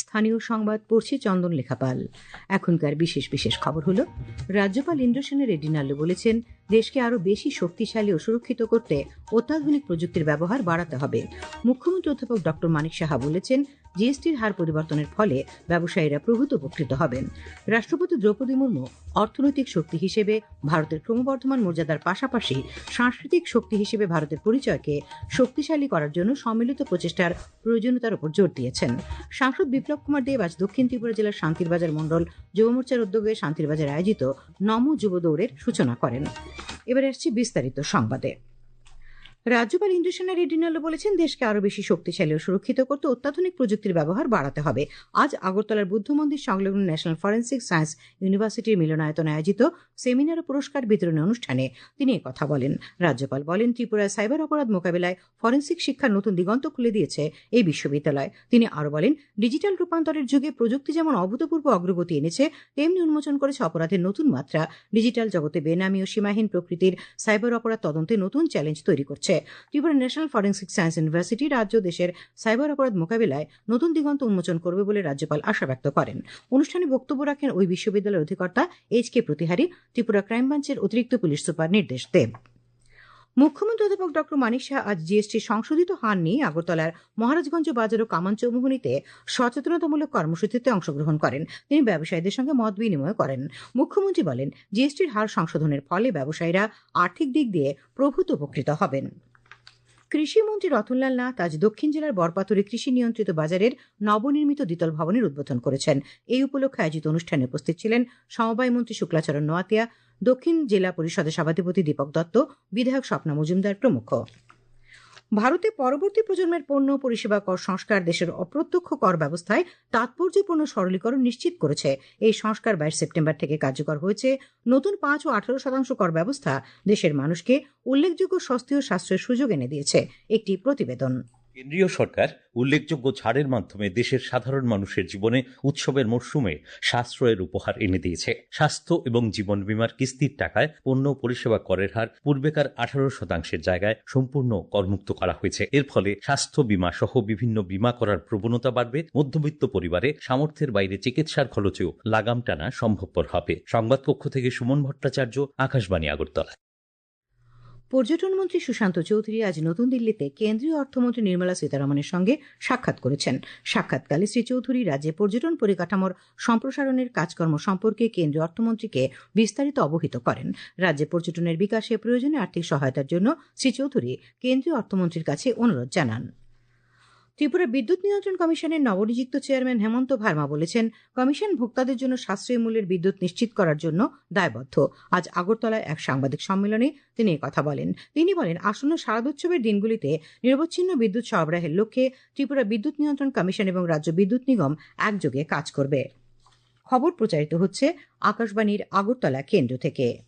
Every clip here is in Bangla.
স্থানীয় সংবাদ পড়ছি চন্দন লেখাপাল। এখনকার বিশেষ বিশেষ খবর হলো, রাজ্যপাল ইন্দ্রসেন রেড্ডি নাল্লু বলেছেন, দেশকে আরও বেশি শক্তিশালী ও সুরক্ষিত করতে অত্যাধুনিক প্রযুক্তির ব্যবহার বাড়াতে হবে। মুখ্যমন্ত্রী অধ্যাপক ডক্টর মানিক সাহা বলেছেন জিএসটির হার পরিবর্তনের ফলে ব্যবসায়ীরা প্রভূত উপকৃত হবেন। রাষ্ট্রপতি দ্রৌপদী মুর্মু অর্থনৈতিক শক্তি হিসেবে ভারতের ক্রমবর্ধমান মর্যাদার পাশাপাশি সাংস্কৃতিক শক্তি হিসেবে ভারতের পরিচয়কে শক্তিশালী করার জন্য সম্মিলিত প্রচেষ্টার প্রয়োজনীয়তার উপর জোর দিয়েছেন। সাংসদ বিপ্লব কুমার দেব আজ দক্ষিণ ত্রিপুরা জেলার শান্তিরবাজার মণ্ডল যুব মোর্চার উদ্যোগে শান্তিরবাজার আয়োজিত নম যুব দৌড়ের সূচনা করেন। এবার আসছি বিস্তারিত সংবাদে। রাজ্যপাল ইন্দ্রসেনা রেড্ডি নাল্লু বলেছেন, দেশকে আরও বেশি শক্তিশালী ও সুরক্ষিত করতে অত্যাধুনিক প্রযুক্তির ব্যবহার বাড়াতে হবে। আজ আগরতলার বুদ্ধ মন্দির সংলগ্ন ন্যাশনাল ফরেন্সিক সায়েন্স ইউনিভার্সিটির মিলনায়তন আয়োজিত সেমিনার ও পুরস্কার বিতরণী অনুষ্ঠানে তিনি কথা বলেন। রাজ্যপাল বলেন ত্রিপুরায় সাইবার অপরাধ মোকাবিলায় ফরেন্সিক শিক্ষার নতুন দিগন্ত খুলে দিয়েছে এই বিশ্ববিদ্যালয়। তিনি আরও বলেন, ডিজিটাল রূপান্তরের যুগে প্রযুক্তি যেমন অভূতপূর্ব অগ্রগতি এনেছে, তেমনি উন্মোচন করেছে অপরাধের নতুন মাত্রা। ডিজিটাল জগতে বেনামি ও সীমাহীন প্রকৃতির সাইবার অপরাধ তদন্তে নতুন চ্যালেঞ্জ তৈরি করছে। Tripura National Forensic Science University রাজ্য দেশের সাইবার অপরাধ মোকাবিলায় নতুন দিগন্ত উন্মোচন করবে বলে রাজ্যপাল আশা ব্যক্ত করেন। অনুষ্ঠানে বক্তব্য রাখেন ওই বিশ্ববিদ্যালয়ের অধিকর্তা H K Pratihari, Tripura crime ব্রাঞ্চের অতিরিক্ত পুলিশ সুপার নির্দেশ দেব। মুখ্যমন্ত্রী অধ্যাপক ডক্টর মানিক শাহ আজ জিএসটি সংশোধিত হার নিয়ে আগরতলার মহারাজগঞ্জ বাজার ও কামান সচেতনতামূলক কর্মসূচিতে অংশগ্রহণ করেন। তিনি ব্যবসায়ীদের সঙ্গে মত বিনিময় করেন। মুখ্যমন্ত্রী বলেন, জিএসটির হার সংশোধনের ফলে ব্যবসায়ীরা আর্থিক দিক দিয়ে প্রভূত উপকৃত হবেন। কৃষিমন্ত্রী রতনলাল নাথ আজ দক্ষিণ জেলার বরপাথরে কৃষি নিয়ন্ত্রিত বাজারের নবনির্মিত দ্বিতল ভবনের উদ্বোধন করেছেন। এই উপলক্ষে আয়োজিত অনুষ্ঠানে উপস্থিত ছিলেন সমবায় মন্ত্রী শুক্লাচরণ নোয়াতিয়া, দক্ষিণ জেলা পরিষদের সভাধিপতি দীপক দত্ত, বিধায়ক স্বপ্না মজুমদার প্রমুখ। ভারতে পরবর্তী প্রজন্মের পণ্য পরিষেবা কর সংস্কার দেশের অপ্রত্যক্ষ কর ব্যবস্থায় তাৎপর্যপূর্ণ সরলীকরণ নিশ্চিত করেছে। এই সংস্কার বাইশ সেপ্টেম্বর থেকে কার্যকর হয়েছে। নতুন পাঁচ ও আঠারো শতাংশ কর ব্যবস্থা দেশের মানুষকে উল্লেখযোগ্য স্বাস্থ্য সাশ্রয়ের সুযোগ এনে দিয়েছে। একটি প্রতিবেদন। কেন্দ্রীয় সরকার উল্লেখযোগ্য ছাড়ের মাধ্যমে দেশের সাধারণ মানুষের জীবনে উৎসবের মরশুমে সাশ্রয়ের উপহার এনে দিয়েছে। স্বাস্থ্য এবং জীবন বীমার কিস্তির টাকায় পণ্য পরিষেবা করের হার পূর্বেকার আঠারো শতাংশের জায়গায় সম্পূর্ণ করমুক্ত করা হয়েছে। এর ফলে স্বাস্থ্য বীমা সহ বিভিন্ন বীমা করার প্রবণতা বাড়বে, মধ্যবিত্ত পরিবারে সামর্থ্যের বাইরে চিকিৎসার খরচেও লাগাম টানা সম্ভবপর হবে। সংবাদকক্ষ থেকে সুমন ভট্টাচার্য, আকাশবাণী, আগরতলা। পর্যটন মন্ত্রী সুশান্ত চৌধুরী আজ নতুন দিল্লিতে কেন্দ্রীয় অর্থমন্ত্রী নির্মলা সীতারমনের সঙ্গে সাক্ষাৎ করেছেন। সাক্ষাৎকালে শ্রী চৌধুরী রাজ্যে পর্যটন পরিকাঠামোর সম্প্রসারণের কাজকর্ম সম্পর্কে কেন্দ্রীয় অর্থমন্ত্রীকে বিস্তারিত অবহিত করেন। রাজ্যে পর্যটনের বিকাশে প্রয়োজনে আর্থিক সহায়তার জন্য শ্রী চৌধুরী কেন্দ্রীয় অর্থমন্ত্রীর কাছে অনুরোধ জানান। ত্রিপুরা বিদ্যুৎ নিয়ন্ত্রণ কমিশনের নবনিযুক্ত চেয়ারম্যান হেমন্ত ভার্মা বলেছেন, কমিশন ভোক্তাদের জন্য সাশ্রয়ী মূল্যের বিদ্যুৎ নিশ্চিত করার জন্য দায়বদ্ধ। আজ আগরতলায় এক সাংবাদিক সম্মেলনে তিনি কথা বলেন। তিনি বলেন, আসন্ন শারদোৎসবের দিনগুলিতে নিরবচ্ছিন্ন বিদ্যুৎ সরবরাহের লক্ষ্যে ত্রিপুরা বিদ্যুৎ নিয়ন্ত্রণ কমিশন এবং রাজ্য বিদ্যুৎ নিগম একযোগে কাজ করবে। খবর প্রচারিত হচ্ছে আকাশবাণীর আগরতলা কেন্দ্র থেকে।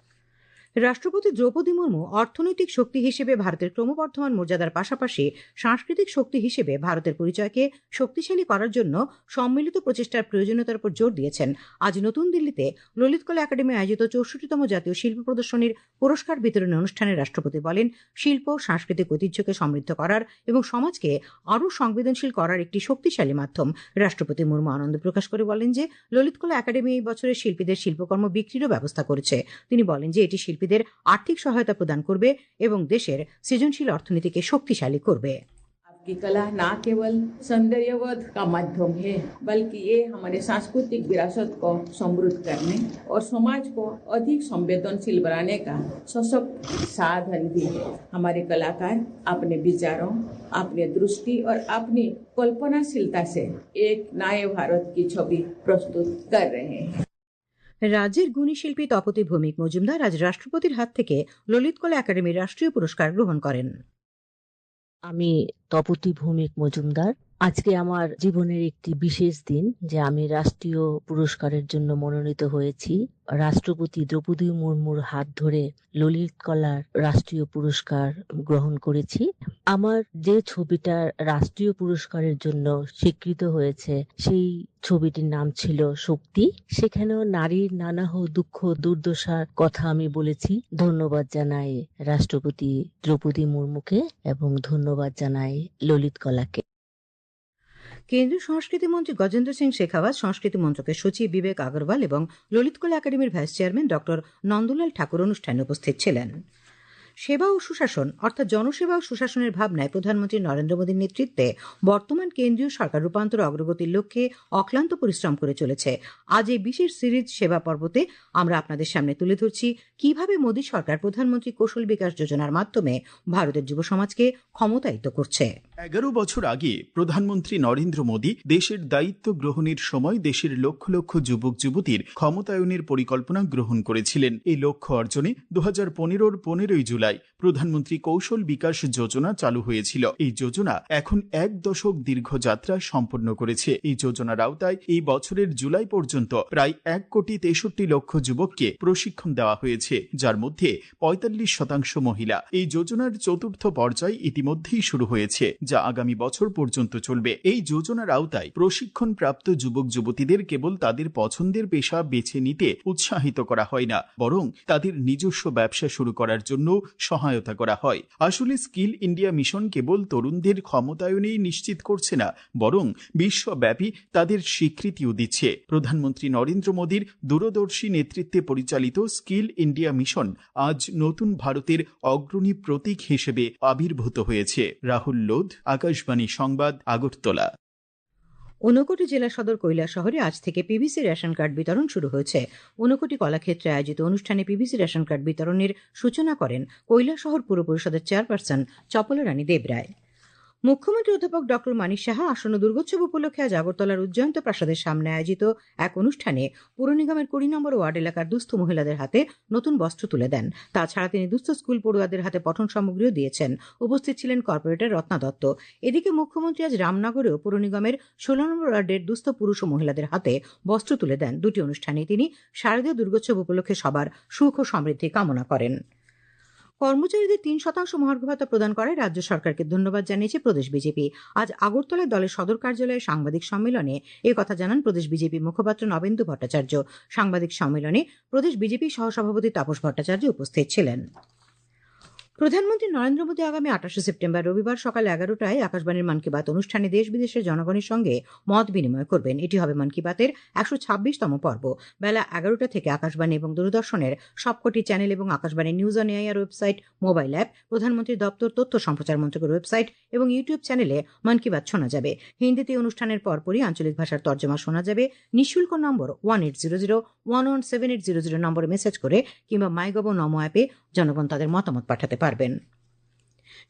রাষ্ট্রপতি দ্রৌপদী মুর্মু অর্থনৈতিক শক্তি হিসেবে ভারতের ক্রমবর্ধমান মর্যাদার পাশাপাশি সাংস্কৃতিক শক্তি হিসেবে ভারতের পরিচয়কে শক্তিশালী করার জন্য সম্মিলিত প্রচেষ্টার প্রয়োজনীয়তার উপর জোর দিয়েছেন। আজ নতুন দিল্লিতে ললিতকলা একাডেমি আয়োজিত চৌষট্টিতম জাতীয় শিল্প প্রদর্শনীর পুরস্কার বিতরণী অনুষ্ঠানে রাষ্ট্রপতি বলেন, শিল্প, সাংস্কৃতিক ঐতিহ্যকে সমৃদ্ধ করার এবং সমাজকে আরও সংবেদনশীল করার একটি শক্তিশালী মাধ্যম। রাষ্ট্রপতি মুর্মু আনন্দ প্রকাশ করে বলেন যে ললিতকলা একাডেমি এই বছরের শিল্পীদের শিল্পকর্ম বিক্রিরও ব্যবস্থা করেছে। তিনি বলেন যে, এটি শিল্পীদের আর্থিক সহায়তা প্রদান করবে এবং দেশের সৃজনশীল অর্থনীতিকে শক্তিশালী করবে आपकी कला न केवल सौंदर्यवध का माध्यम है बल्कि ये हमारे सांस्कृतिक विरासत को समृद्ध करने और समाज को अधिक संवेदनशील बनाने का सशक्त साधन भी है हमारे कलाकार अपने विचारों अपने दृष्टि और अपनी कल्पनाशीलता से एक नए भारत की छवि प्रस्तुत कर रहे हैं রাজ্যের গুণী শিল্পী তপতি ভৌমিক মজুমদার আজ রাষ্ট্রপতির হাত থেকে ললিতকলা একাডেমির রাষ্ট্রীয় পুরস্কার গ্রহণ করেন। আমি তপতি ভৌমিক মজুমদার আজকে আমার জীবনের একটি বিশেষ দিন যে আমি রাষ্ট্রীয় পুরস্কারের জন্য মনোনীত হয়েছি। রাষ্ট্রপতি দ্রৌপদী মুর্মুর হাত ধরে ললিত কলার রাষ্ট্রীয় পুরস্কার গ্রহণ করেছি। আমার যে ছবিটা রাষ্ট্রীয় পুরস্কারের জন্য স্বীকৃত হয়েছে, সেই ছবিটির নাম ছিল শক্তি। সেখানেও নারীর নানাহ দুঃখ, দুর্দশার কথা আমি বলেছি। ধন্যবাদ জানাই রাষ্ট্রপতি দ্রৌপদী মুর্মুকে এবং ধন্যবাদ জানাই ললিত কলাকে। কেন্দ্রীয় সংস্কৃতি মন্ত্রী গজেন্দ্র সিং শেখাওয়াত, সংস্কৃতি মন্ত্রকের সচিব বিবেক আগরওয়াল এবং ললিতকলা একাডেমির vice chairman doctor Nandalal Thakur অনুষ্ঠানে উপস্থিত ছিলেন। সেবা ও সুশাসন, অর্থাৎ জনসেবা ও সুশাসনের ভাবনায় প্রধানমন্ত্রী নরেন্দ্র মোদীর নেতৃত্বে বর্তমান কেন্দ্রীয় সরকার রূপান্তর অগ্রগতির লক্ষ্যে অক্লান্ত পরিশ্রম করে চলেছে। আজ এই বিশেষ সিরিজ সেবা পর্বতে আমরা আপনাদের সামনে তুলে ধরছি কীভাবে মোদী সরকার প্রধানমন্ত্রী কৌশল বিকাশ যোজনার মাধ্যমে ভারতের যুব সমাজকে ক্ষমতায়িত করছে। এগারো বছর আগে প্রধানমন্ত্রী নরেন্দ্র মোদী দেশের দায়িত্ব গ্রহণের সময় দেশের লক্ষ লক্ষ যুবক যুবতীর ক্ষমতায়নের পরিকল্পনা গ্রহণ করেছিলেন। এই লক্ষ্য অর্জনে দু হাজার পনেরোর পনেরোই জুলাই প্রধানমন্ত্রী কৌশল বিকাশ যোজনা চালু হয়েছিল। এই যোজনা এখন এক দশক দীর্ঘ যাত্রা সম্পন্ন করেছে। এই যোজনার আওতায় এই বছরের জুলাই পর্যন্ত প্রায় এক কোটি তেষট্টি লক্ষ যুবককে প্রশিক্ষণ দেওয়া হয়েছে, যার মধ্যে পঁয়তাল্লিশ শতাংশ মহিলা। এই যোজনার চতুর্থ পর্যায় ইতিমধ্যেই শুরু হয়েছে, যা আগামী বছর পর্যন্ত চলবে। এই যোজনার আওতায় প্রশিক্ষণ প্রাপ্ত যুবক যুবতীদের কেবল তাদের পছন্দের পেশা বেছে নিতে উৎসাহিত করা হয় না, বরং তাদের নিজস্ব ব্যবসা শুরু করার জন্য সহায়তা করা হয়। আসলে স্কিল ইন্ডিয়া মিশন কেবল তরুণদের ক্ষমতায়নেই নিশ্চিত করছে না, বরং বিশ্বব্যাপী তাদের স্বীকৃতিও দিচ্ছে। প্রধানমন্ত্রী নরেন্দ্র মোদীর দূরদর্শী নেতৃত্বে পরিচালিত স্কিল ইন্ডিয়া মিশন আজ নতুন ভারতের অগ্রণী প্রতীক হিসেবে আবির্ভূত হয়েছে। রাহুল লোধ, আকাশবাণী সংবাদ, আগরতলা। ঊনকোটি জেলা সদর শহরে আজ থেকে পিভিসি রেশন কার্ড বিতরণ শুরু হয়েছে। ঊনকোটি কলাক্ষেত্রে আয়োজিত অনুষ্ঠানে পিভিসি রেশন কার্ড বিতরণের সূচনা করেন শহর পুর পরিষদের চেয়ারপারসন চপলারানী দেবরায়। মুখ্যমন্ত্রী অধ্যাপক ডক্টর মানিক সাহা আসন্ন দুর্গোৎসব উপলক্ষে আজ আগরতলার উজ্জয়ন্ত প্রাসাদের সামনে আয়োজিত এক অনুষ্ঠানে পুর নিগমের কুড়ি নম্বর ওয়ার্ড এলাকার দুস্থ মহিলাদের হাতে নতুন বস্ত্র তুলে দেন। তাছাড়া তিনি দুস্থ স্কুল পড়ুয়াদের হাতে পঠন সামগ্রীও দিয়েছেন। উপস্থিত ছিলেন কর্পোরেটর রত্না দত্ত। এদিকে মুখ্যমন্ত্রী আজ রামনগরেও পুর নিগমের ষোলো নম্বর ওয়ার্ডের দুস্থ পুরুষ ও মহিলাদের হাতে বস্ত্র তুলে দেন। দুটি অনুষ্ঠানে তিনি শারদীয় দুর্গোৎসব উপলক্ষে সবার সুখ ও সমৃদ্ধি কামনা করেন। কর্মচারীদের তিন শতাংশ মহার্ঘ ভাতা প্রদান করায় রাজ্য সরকারকে। ধন্যবাদ জানিয়েছে প্রদেশ বিজেপি। আজ আগরতলায় দলের সদর কার্যালয়ে সাংবাদিক সম্মেলনে কথা জানান প্রদেশ বিজেপি মুখপাত্র নবেন্দু ভট্টাচার্য। সাংবাদিক সম্মেলনে প্রদেশ বিজেপি সহসভাপতি তাপস ভট্টাচার্য উপস্থিত ছিলেন। প্রধানমন্ত্রী নরেন্দ্র মোদী আগামী আঠাশে সেপ্টেম্বর, রবিবার সকাল এগারোটায় আকাশবাণীর মন কি বাত অনুষ্ঠানে দেশ বিদেশের জনগণের সঙ্গে মত বিনিময় করবেন। এটি হবে মন কি বাতের একশো ছাব্বিশতম পর্ব। বেলা এগারোটা থেকে আকাশবাণী এবং দূরদর্শনের সবকটি চ্যানেল এবং Akashvani news on AIR website, mobile app, প্রধানমন্ত্রীর দপ্তর তথ্য সম্প্রচার মন্ত্রকের ওয়েবসাইট এবং ইউটিউব চ্যানেলে মন কি বাত শোনা যাবে। হিন্দিতে অনুষ্ঠানের পরপরই আঞ্চলিক ভাষার তর্জমা শোনা যাবে। নিঃশুল্ক number one eight zero zero, one one seven eight zero zero নম্বরে মেসেজ করে কিংবা মাইগভ নমো অ্যাপে জনগণ তাদের মতামত পাঠাতে পারবেন।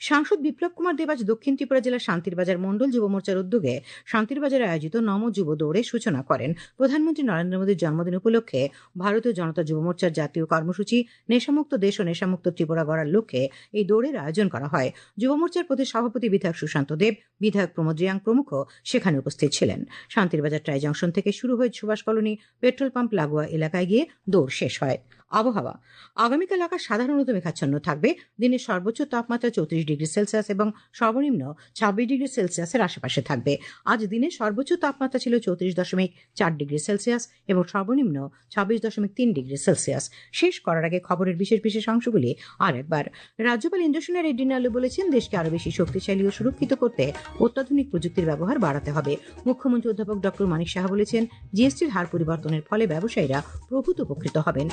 সাংসদ বিপ্লব কুমার দেব আজ দক্ষিণ ত্রিপুরা জেলার শান্তিরবাজার মণ্ডল যুব মোর্চার উদ্যোগে শান্তিরবাজারে আয়োজিত নম যুব দৌড়ের সূচনা করেন প্রধানমন্ত্রী নরেন্দ্র মোদীর জন্মদিন উপলক্ষে ভারতীয় জনতা যুব মোর্চার জাতীয় কর্মসূচি, নেশামুক্ত দেশ ও নেশামুক্ত ত্রিপুরা গড়ার লক্ষ্যে এই দৌড়ের আয়োজন করা হয়। যুব মোর্চার প্রতি সভাপতি বিধায়ক সুশান্ত দেব, বিধায়ক প্রমোদ রিয়াং প্রমুখ সেখানে উপস্থিত ছিলেন। শান্তিরবাজার ট্রাই জংশন থেকে শুরু হয়ে সুভাষ কলোনি, পেট্রোল পাম্প লাগোয়া এলাকায় গিয়ে দৌড় শেষ হয়। আবহাওয়া। আগামীকাল আকাশ সাধারণত মেঘাচ্ছন্ন থাকবে। দিনের সর্বোচ্চ তাপমাত্রা চৌত্রিশ ডিগ্রি সেলসিয়াস এবং সর্বনিম্ন ছাব্বিশ ডিগ্রি সেলসিয়াসের আশেপাশে থাকবে। আজ দিনের সর্বোচ্চ তাপমাত্রা ছিল চৌত্রিশ দশমিক চার ডিগ্রি সেলসিয়াস এবং সর্বনিম্ন ছাব্বিশ দশমিক তিন ডিগ্রি সেলসিয়াস। শেষ করার আগে খবরের বিশেষ বিশেষ অংশগুলি আর একবার। রাজ্যপাল ইন্দ্রসেনা রেড্ডি নালু বলেছেন, দেশকে আরও বেশি শক্তিশালী ও সুরক্ষিত করতে অত্যাধুনিক প্রযুক্তির ব্যবহার বাড়াতে হবে। মুখ্যমন্ত্রী অধ্যাপক ডক্টর মানিক সাহা বলেছেন, জিএসটির হার পরিবর্তনের ফলে ব্যবসায়ীরা প্রভূত উপকৃত হবেন।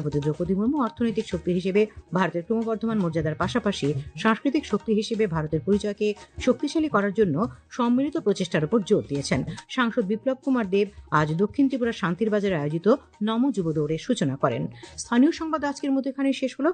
রাষ্ট্রপতি দ্রৌপদী মুর্মু অর্থনৈতিক শক্তি হিসেবে ভারতের ক্রমবর্ধমান মর্যাদার পাশাপাশি সাংস্কৃতিক শক্তি হিসেবে ভারতের পরিচয়কে শক্তিশালী করার জন্য সম্মিলিত প্রচেষ্টার উপর জোর দিয়েছেন। সাংসদ বিপ্লব কুমার দেব আজ দক্ষিণ ত্রিপুরা শান্তির বাজারে আয়োজিত নম যুব দৌড়ের সূচনা করেন। স্থানীয় সংবাদ আজকের মতো এখানে শেষ হলো।